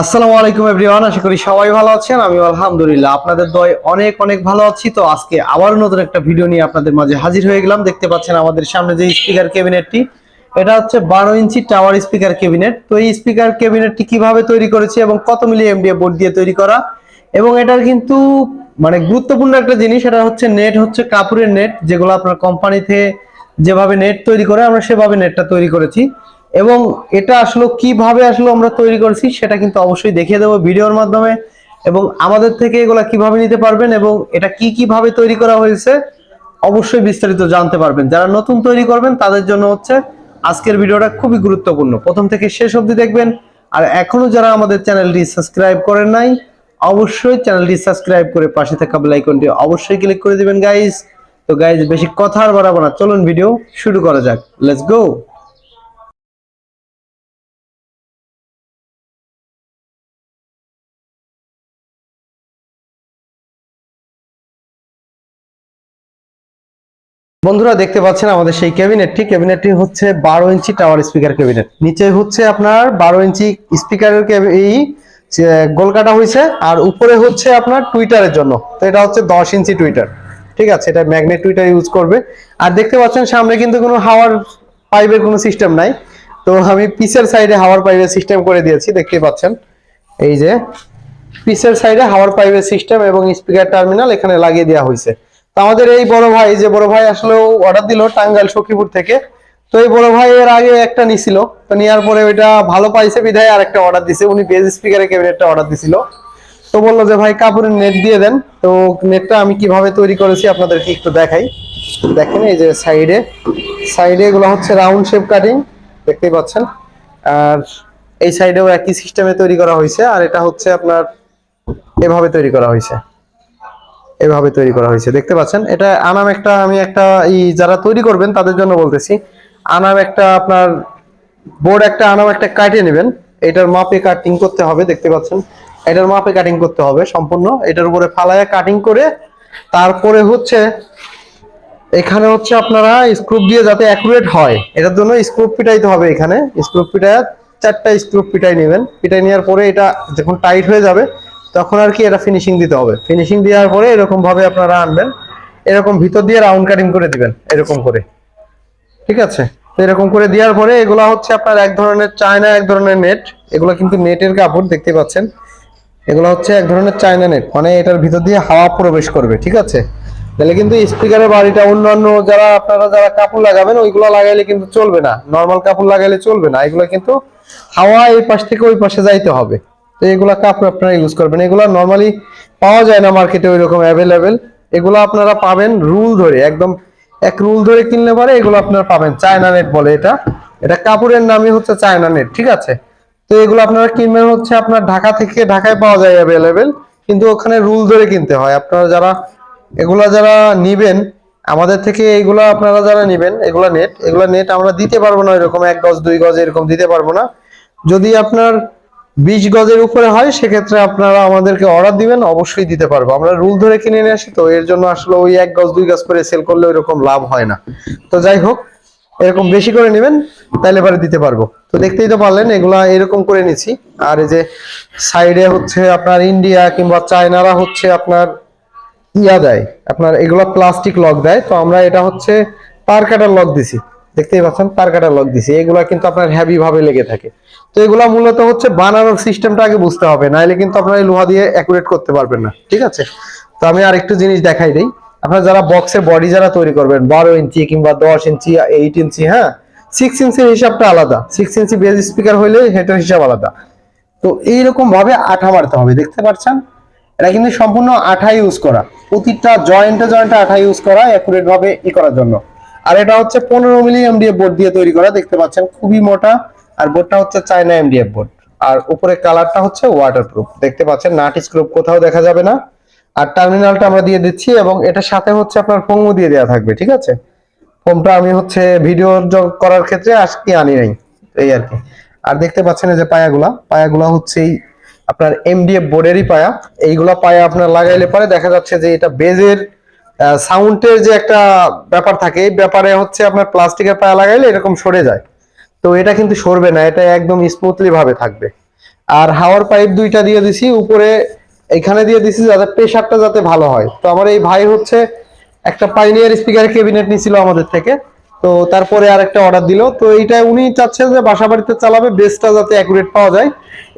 আসসালামু আলাইকুম এভরিওয়ান, আশা করি সবাই ভালো আছেন। আমি আলহামদুলিল্লাহ, আপনাদের দয় অনেক অনেক ভালো আছি। তো আজকে আবার নতুন একটা ভিডিও নিয়ে আপনাদের মাঝে হাজির হয়ে গেলাম। দেখতে পাচ্ছেন আমাদের সামনে যে স্পিকার ক্যাবিনেটটি, এটা হচ্ছে বারো ইঞ্চি টাওয়ার স্পিকার ক্যাবিনেট। তো এই স্পিকার ক্যাবিনেটটি কীভাবে তৈরি করেছে এবং কত মিলি এমডিএ বোর্ড দিয়ে তৈরি করা? এবং এটার কিন্তু মানে গুরুত্বপূর্ণ একটা জিনিস এটা হচ্ছে নেট হচ্ছে কাপড়ের নেট, যেগুলো আপনার কোম্পানিতে যেভাবে নেট তৈরি করে, আমরা সেভাবে নেটটা তৈরি করেছি। এবং এটা আসলে কীভাবে আসলে আমরা তৈরি করেছি সেটা কিন্তু অবশ্যই দেখিয়ে দেবো ভিডিওর মাধ্যমে। এবং আমাদের থেকে এগুলা কীভাবে নিতে পারবেন এবং এটা কি কীভাবে তৈরি করা হয়েছে, অবশ্যই বিস্তারিত জানতে পারবেন। যারা নতুন তৈরি করবেন, তাদের জন্য হচ্ছে আজকের ভিডিওটা খুবই গুরুত্বপূর্ণ। প্রথম থেকে শেষ অবধি দেখবেন। আর এখনও যারা আমাদের চ্যানেলটি সাবস্ক্রাইব করেন নাই, অবশ্যই চ্যানেলটি সাবস্ক্রাইব করে পাশে থাকা আইকনটি অবশ্যই ক্লিক করে দিবেন গাইজ তো গাইজ বেশি কথা আর বাড়াবো না। চলুন ভিডিও শুরু করা যাক। লেটস গো বন্ধুরা দেখতে পাচ্ছেন আমাদের সেই ক্যাবিনেটটি ক্যাবিনেটটি হচ্ছে বারো ইঞ্চি টাওয়ার স্পিকার ক্যাবিনেট নিচে হচ্ছে আপনার বারো ইঞ্চি স্পিকারের এই গোল কাটা হয়েছে, আর উপরে হচ্ছে আপনার টুইটারের জন্য। তো এটা হচ্ছে দশ ইঞ্চি টুইটার ঠিক আছে, এটা ম্যাগনেট টুইটার ইউজ করবে। আর দেখতে পাচ্ছেন সামনে কিন্তু কোনো হাওয়ার পাইপের কোনো সিস্টেম নাই। তো আমি পিসের সাইডে হাওয়ার পাইপের সিস্টেম করে দিয়েছি, দেখতে পাচ্ছেন। এই যে, পিসের সাইডে হাওয়ার পাইপের সিস্টেম এবং স্পিকার টার্মিনাল এখানে লাগিয়ে দেওয়া হয়েছে। আমাদের এই বড় ভাই যে বড় ভাই আসলে অর্ডার দিল টাঙ্গাইল সখীপুর থেকে। তো এই বড় ভাই এর আগে একটা নিছিল, তো নেওয়ার পরে ওইটা ভালো পাইছে বিধায় আর একটা অর্ডার দিছে। উনি বেজ স্পিকারের ক্যাবিনেটটা অর্ডার দিছিল। তো বলল যে, ভাই, কাপড়ের নেট দিয়ে দেন। তো নেটটা আমি কীভাবে তৈরি করেছি আপনাদেরকে একটু দেখাই। দেখেন এই যে সাইডে সাইডে এগুলো হচ্ছে রাউন্ড শেপ কাটিং দেখতেই পাচ্ছেন। আর এই সাইডেও একই সিস্টেমে তৈরি করা হয়েছে, আর এটা হচ্ছে আপনার এভাবে তৈরি করা হয়েছে। এভাবে তৈরি করা হয়েছে। দেখতে পাচ্ছেন, এটা আনাম একটা, আমি একটা এই যারা তৈরি করবেন তাদের জন্য বলতেছি, আনাম একটা আপনার বোর্ড একটা, আনাম একটা কাটিয়ে নেবেন। এটার মাপে কাটিং করতে হবে, দেখতে পাচ্ছেন। এটার মাপে কাটিং করতে হবে সম্পূর্ণ। এটার উপরে ফালায়া কাটিং করে, তারপরে হচ্ছে এখানে হচ্ছে আপনারা স্ক্রুপ দিয়ে যাতে অ্যাকুরেট হয়, এটার জন্য স্ক্রুপ পিটাইতে হবে এখানে। স্ক্রুপ পিটায় চারটা স্ক্রুপ পিটাই নেবেন। পিটাই নেওয়ার পরে এটা যখন টাইট হয়ে যাবে তখন আর কি এটা ফিনিশিং দিতে হবে। ফিনিশিং দেওয়ার পরে এরকম ভাবে আপনারা আনবেন। এরকম ভিতর দিয়ে রাউন্ড কাটিং করে দিবেন, এরকম করে। ঠিক আছে? এরকম করে দেওয়ার পরে এগুলা হচ্ছে আপনার এক ধরনের চায়না, এক ধরনের নেট এগুলো কিন্তু নেটের কাপড়, দেখতে পাচ্ছেন? এগুলো হচ্ছে এক ধরনের চায়না নেট মানে এটার ভিতর দিয়ে হাওয়া প্রবেশ করবে, ঠিক আছে? তাহলে কিন্তু স্পিকারের বাড়িটা, অন্যান্য যারা, আপনারা যারা কাপড় লাগাবেন, ওইগুলো লাগাইলে কিন্তু চলবে না। নর্মাল কাপড় লাগাইলে চলবে না। এগুলো কিন্তু হাওয়া এই পাশ থেকে ওই পাশে যাইতে হবে। তো এগুলা কাপড় আপনারা ইউজ করবেন। এগুলো নর্মালি পাওয়া যায় না মার্কেটে ওই রকম অ্যাভেলেবেল এগুলো আপনারা পাবেন রুল ধরে, একদম এক রুল ধরে কিনলে পরে এগুলো আপনারা পাবেন। চায়না নেট বলে এটা। এটা কাপড়ের নামই হচ্ছে চায়না নেট ঠিক আছে? তো এগুলো আপনারা কিনবেন হচ্ছে আপনার ঢাকা থেকে ঢাকায় পাওয়া যায় অ্যাভেলেবেল কিন্তু ওখানে রুল ধরে কিনতে হয়। আপনারা যারা, এগুলা যারা নিবেন, আমাদের থেকে এগুলা আপনারা যারা নিবেন, এগুলা নেট এগুলা নেট আমরা দিতে পারব না এরকম এক গজ, দুই গজ এরকম দিতে পারব না। যদি আপনার বিশ গজের উপরে হয়, সেক্ষেত্রে আপনারা আমাদেরকে অর্ডার দিবেন, অবশ্যই দিতে পারব। আমরা রুল ধরে কিনে নিয়ে আসি, তো এর জন্য আসলে ওই এক গজ, দুই গজ করে সেল করলে ওইরকম লাভ হয় না। তো যাই হোক, এরকম বেশি করে নেবেন তাহলে এবারে দিতে পারব। তো দেখতেই তো পারলেন, এগুলা এরকম করে নিছি। আর এই যে সাইডে হচ্ছে আপনার ইন্ডিয়া কিংবা চায়নারা হচ্ছে আপনার ইয়া দেয়, আপনার এগুলো প্লাস্টিক লক দেয়। তো আমরা এটা হচ্ছে তার কাটার লক দিছি। দেখতেই পাচ্ছেন, তার কাটার লক দিছি। এগুলা কিন্তু আপনার হেভি ভাবে লেগে থাকে। তো এগুলা মূলত হচ্ছে বানানোর সিস্টেমটা আগে বুঝতে হবে, নাইলে কিন্তু আপনার লোহা দিয়ে অ্যাকুরেট করতে পারবেন না, ঠিক আছে? তো আমি আরেকটু জিনিস দেখাই দিই। আপনারা যারা বক্সের বডি যারা তৈরি করবেন, বারো ইঞ্চি কিংবা দশ ইঞ্চি এইট ইঞ্চি হ্যাঁ? সিক্স ইঞ্চির হিসাবটা আলাদা। সিক্স ইঞ্চি বেজ স্পিকার হইলে সেটার হিসাব আলাদা। তো এইরকম ভাবে আঠা মারতে হবে, দেখতে পাচ্ছেন? এটা কিন্তু সম্পূর্ণ আঠা ইউজ করা। প্রতিটা জয়েন্টে জয়েন্টে আঠা ইউজ করা অ্যাকুরেট ভাবে ই করার জন্য। আর এটা হচ্ছে পনেরো মিলি এমডিএফ বোর্ড দিয়ে তৈরি করা, দেখতে পাচ্ছেন খুবই মোটা, আর বোর্ডটা হচ্ছে চায়না এমডিএফ বোর্ড আর উপরে কালারটা হচ্ছে ওয়াটারপ্রুফ দেখতে পাচ্ছেন, নাট স্ক্রুপ কোথাও দেখা যাবে না। আর টার্মিনালটা আমরা দিয়ে দিচ্ছি এবং এটার সাথে হচ্ছে আপনার ফোমও দিয়ে দেওয়া থাকবে, ঠিক আছে? ফোমটা আমি হচ্ছে ভিডিও করার ক্ষেত্রে আজকে আনি নাই, এই আর কি। আর দেখতে পাচ্ছেন যে পায়াগুলা পায়াগুলা হচ্ছে এই আপনার এমডিএফ বোর্ডেরই পায়া। এইগুলা পায়া আপনার লাগাইলে পরে দেখা যাচ্ছে যে এটা বেজের সাউন্ডের যে একটা ব্যাপার থাকে, এই ব্যাপারে হচ্ছে আপনার প্লাস্টিকের পায়া লাগাইলে এরকম সরে যায়। তো এটা কিন্তু সরবে না, এটা একদম স্মুথলি ভাবে থাকবে। আর হাওয়ার পাইপ দুইটা দিয়ে দিছি, উপরে এখানে দিয়ে দিছি যাতে প্রেশারটা যাতে ভালো হয়। তো আমার এই ভাই হচ্ছে একটা পাইনিয়ার স্পিকার ক্যাবিনেট নিছিল আমাদের থেকে, তো তারপরে আর একটা অর্ডার দিল। তো এইটা উনি চাচ্ছেন যে বাসা বাড়িতে চালাবে বেসটা যাতে অ্যাকুরেট পাওয়া যায়।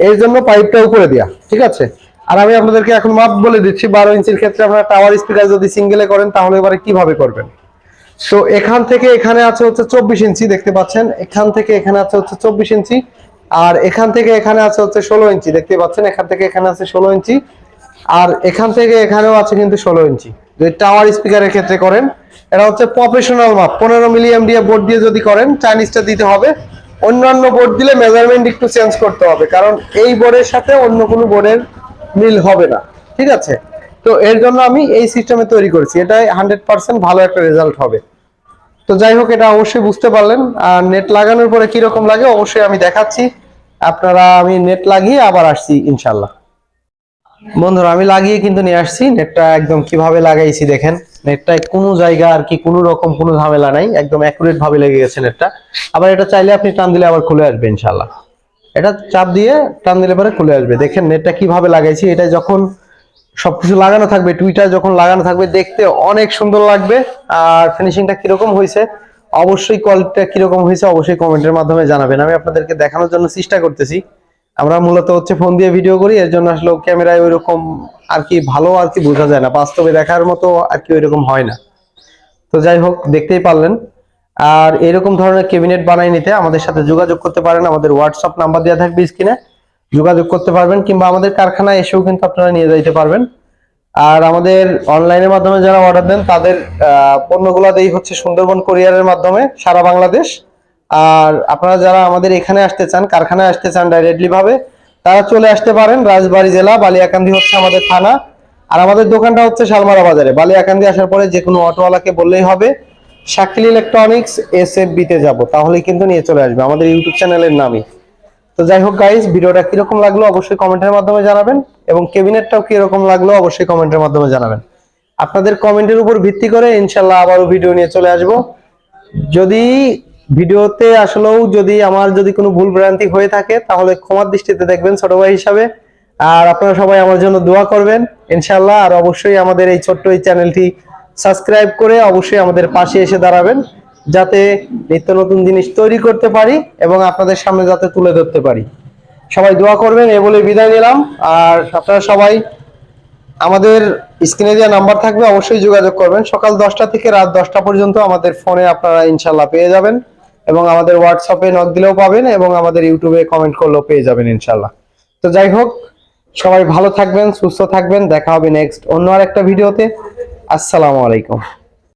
এর জন্য পাইপটা উপরে দেয়া, ঠিক আছে? আর আমি আপনাদেরকে এখন মাপ বলে দিচ্ছি, বারো ইঞ্চির ক্ষেত্রে আপনারা টাওয়ার স্পিকার যদি সিঙ্গেলে করেন, তাহলে এবারে কীভাবে করবেন? তো এখান থেকে এখানে আছে হচ্ছে চব্বিশ ইঞ্চি, দেখতে পাচ্ছেন? এখান থেকে এখানে আছে হচ্ছে চব্বিশ ইঞ্চি, আর এখান থেকে এখানে আছে হচ্ছে ষোলো ইঞ্চি, দেখতে পাচ্ছেন? এখান থেকে এখানে আছে ষোলো ইঞ্চি, আর এখান থেকে এখানেও আছে কিন্তু ষোলো ইঞ্চি। যদি টাওয়ার স্পিকারের ক্ষেত্রে করেন, এটা হচ্ছে প্রফেশনাল মাপ, পনেরো মিলি এমডিএ বোর্ড দিয়ে যদি করেন চাইনিজটা দিতে হবে। অন্যান্য বোর্ড দিলে মেজারমেন্ট একটু চেঞ্জ করতে হবে, কারণ এই বোর্ডের সাথে অন্য কোনো বোর্ডের মিল হবে না, ঠিক আছে? তো এর জন্য আমি এই সিস্টেমে তৈরি করেছি। এটাই হান্ড্রেড পার্সেন্ট ভালো একটা রেজাল্ট হবে। তো যাই হোক, এটা অবশ্যই বুঝতে পারলেন। আর নেট লাগানোর পরে কীরকম লাগে অবশ্যই আমি দেখাচ্ছি। আপনারা, আমি নেট লাগিয়ে আবার আসছি ইনশাল্লাহ বন্ধুরা, আমি লাগিয়ে কিন্তু নিয়ে আসছি। নেটটা একদম কীভাবে লাগাইছি দেখেন। নেটটা কোনো জায়গা আর কি কোনো রকম কোনো ঝামেলা নাই। একদম অ্যাকুরেট ভাবে লেগে গেছে নেটটা আবার এটা চাইলে আপনি টান দিলে আবার খুলে আসবে ইনশাল্লাহ এটা চাপ দিয়ে টান দিলে পরে খুলে আসবে। দেখেন নেটটা কীভাবে লাগাইছি, এটা যখন সবকিছু লাগানো থাকবে টুইটার যখন লাগানো থাকবে, দেখতে অনেক সুন্দর লাগবে। আর ফিনিশিংটা কীরকম হয়েছে, অবশ্যই কোয়ালিটিটা কীরকম হয়েছে, অবশ্যই কমেন্টের মাধ্যমে জানাবেন। আমি আপনাদেরকে দেখানোর জন্য চেষ্টা করতেছি। আমরা মূলত হচ্ছে ফোন দিয়ে ভিডিও করি, এর জন্য আসলে ক্যামেরায় ওই রকম আর কি ভালো আর কি বোঝা যায় না। বাস্তবে দেখার মতো আর কি ওই রকম হয় না। তো যাই হোক, দেখতেই পারলেন। আর এরকম ধরনের ক্যাবিনেট বানাই নিতে আমাদের সাথে যোগাযোগ করতে পারেন। আমাদের হোয়াটসঅ্যাপ নাম্বার দেওয়া থাকবে স্ক্রিনে যোগাযোগ করতে পারবেন কিংবা আমাদের কারখানায় এসেও কিন্তু আপনারা নিয়ে যাইতে পারবেন। আর আমাদের অনলাইনের মাধ্যমে যারা অর্ডার দেন, তাদের পণ্যগুলো দেই হচ্ছে সুন্দরবন কোরিয়ারের মাধ্যমে, সারা বাংলাদেশ। আর আপনারা যারা আমাদের এখানে আসতে চান, কারখানায় আসতে চান ডাইরেক্টলি ভাবে, তারা চলে আসতে পারেন রাজবাড়ী জেলা, বালিয়াকান্দি হচ্ছে আমাদের থানা। আর আমাদের দোকানটা হচ্ছে শালমারা বাজারে। বালিয়াকান্দি আসার পরে যে কোনো অটোওয়ালাকে বললেই হবে। শাকিল ইলেকট্রনিক্স এস এফ বিতে যাব, তাহলেই কিন্তু নিয়ে চলে আসবে আমাদের ইউটিউব চ্যানেলের নামই। তো যাই হোক গাইস ভিডিওটা কীরকম লাগল অবশ্যই কমেন্টের মাধ্যমে জানাবেন এবং কেবিনেটটাও কীরকম লাগল অবশ্যই কমেন্টের মাধ্যমে জানাবেন। আপনাদের কমেন্টের উপর ভিত্তি করে ইনশাল্লাহ আবারও ভিডিও নিয়ে চলে আসব। যদি ভিডিওতে আসলেও যদি আমার যদি কোনো ভুল ভ্রান্তি হয়ে থাকে, তাহলে ক্ষমার দৃষ্টিতে দেখবেন ছোট ভাই হিসাবে। আর আপনারা সবাই আমার জন্য দোয়া করবেন। ইনশাল্লাহ আর অবশ্যই আমাদের এই ছোট্ট এই চ্যানেলটি সাবস্ক্রাইব করে অবশ্যই আমাদের পাশে এসে দাঁড়াবেন, যাতে নিত্য নতুন জিনিস তৈরি করতে পারি এবং আপনাদের সামনে যাতে তুলে ধরতে পারি। সবাই দোয়া করবেন, এ বলে বিদায় নিলাম। আর আপনারা সবাই আমাদের স্ক্রিনে দেওয়া নাম্বার থাকবে, অবশ্যই যোগাযোগ করবেন। সকাল দশটা থেকে রাত দশটা পর্যন্ত আমাদের ফোনে আপনারা ইনশাল্লাহ পেয়ে যাবেন এবং আমাদের হোয়াটসঅ্যাপে নক দিলেও পাবেন এবং আমাদের ইউটিউবে কমেন্ট করলেও পেয়ে যাবেন ইনশাল্লাহ তো যাই হোক, সবাই ভালো থাকবেন, সুস্থ থাকবেন। দেখা হবে নেক্সট অন্য আর একটা ভিডিওতে। আসসালামু আলাইকুম।